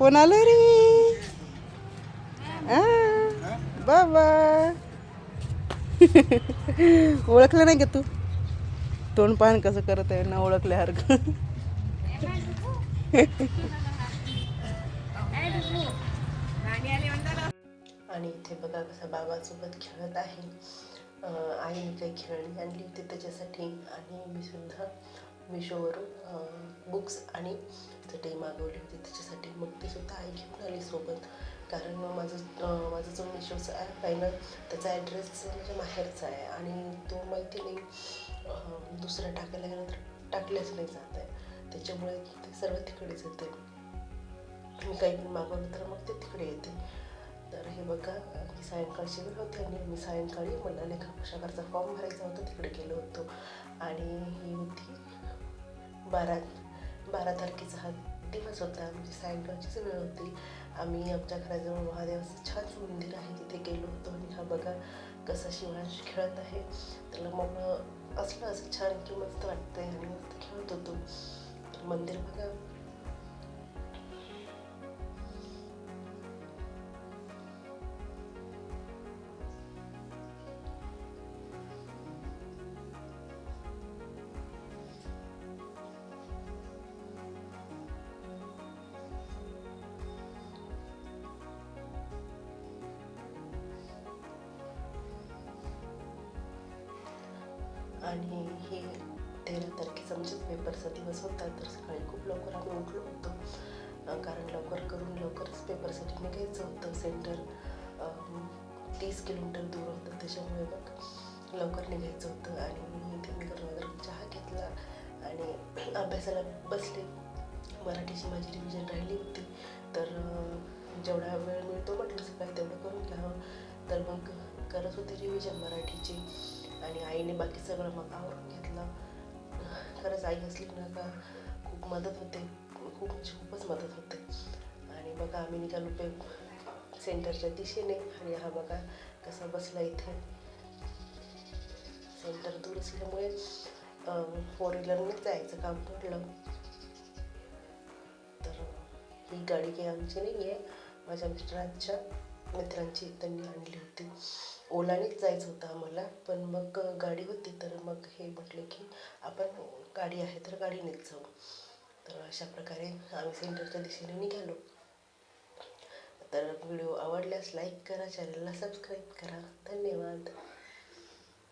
कोण आलं रे. आ, बाबा. ओळखलं नाही का तू? तोंड पाहन कसं करत आहे ना ओळखल्यासारखं आणि इथे बघा कसं बाबासोबत खेळत आहे. आईने काही खेळणी आणली होती त्याच्यासाठी आणि मी सुद्धा मिशोवरून बुक्स आणि चटई मागवली होती. त्याच्यासाठी मग ती सुद्धा आई घेऊन आली सोबत. कारण मग माझं माझा जो मिशोचा ॲप आहे ना त्याचा ॲड्रेस माझ्या म्हणजे माहेरचा आहे. आणि तो माहिती नाही अं, दुसरा टाकायला गेलं तर टाकल्याच नाही जात आहे. त्याच्यामुळे ते सर्व तिकडेच येते मी काही पण मागवलं तर मग ते तिकडे येते. तर हे बघा मी सायंकाळची वेळ होती आणि मी सायंकाळी मला लेखा पोशाखाचा फॉर्म भरायचा होता तिकडे गेलो होतो. आणि ही होती बारा बारा तारखेचा हा दिवस होता. म्हणजे सायंकाळचीच वेळ होती. आम्ही आमच्या घराजवळ महादेवाचं छान मंदिर आहे तिथे गेलो होतो. आणि हा बघा कसा शिवांश खेळत आहे. त्याला मग असलं असं छान की मस्त वाटतंय आणि मस्त खेळत होतो. मंदिर बघा आणि हे तेरा तारखेचा म्हणजेच पेपरचा दिवस होता तर सकाळी खूप लवकर आम्ही उठलो होतो. कारण लवकर करून लवकरच पेपरसाठी निघायचं होतं. सेंटर तीस किलोमीटर दूर होतं. त्याच्यामुळे मग लवकर निघायचं होतं आणि मी इथे मी गरम चहा घेतला आणि अभ्यासाला बसले. मराठीची माझी रिव्हिजन राहिली होती. तर जेवढा वेळ मिळतो म्हटलं सकाळी तेवढं करून घ्यावं. तर मग करत होते रिव्हिजन मराठीची. आणि आईने बाकी सगळं मग आवरून घेतलं. खरंच आई असली ना का खूप मदत होते. खूप म्हणजे खूपच मदत होते. आणि बघा आम्ही निघालो पे सेंटरच्या दिशेने आणि हा बघा कसा बसला इथे. सेंटर दूर असल्यामुळे फोर व्हीलरनेच जायचं काम पडलं. तर ही गाडी काही आमची नाही आहे माझ्या मित्रांच्या मित्रांची त्यांनी आणली होती. ओलानेच जायचं होतं आम्हाला पण मग गाडी होती तर मग हे म्हटलं की आपण गाडी आहे तर गाडीनेच जाऊ. तर अशा प्रकारे आम्ही सेंटरच्या दिशेने निघालो. तर व्हिडिओ आवडल्यास लाईक करा चॅनलला सबस्क्राईब करा. धन्यवाद.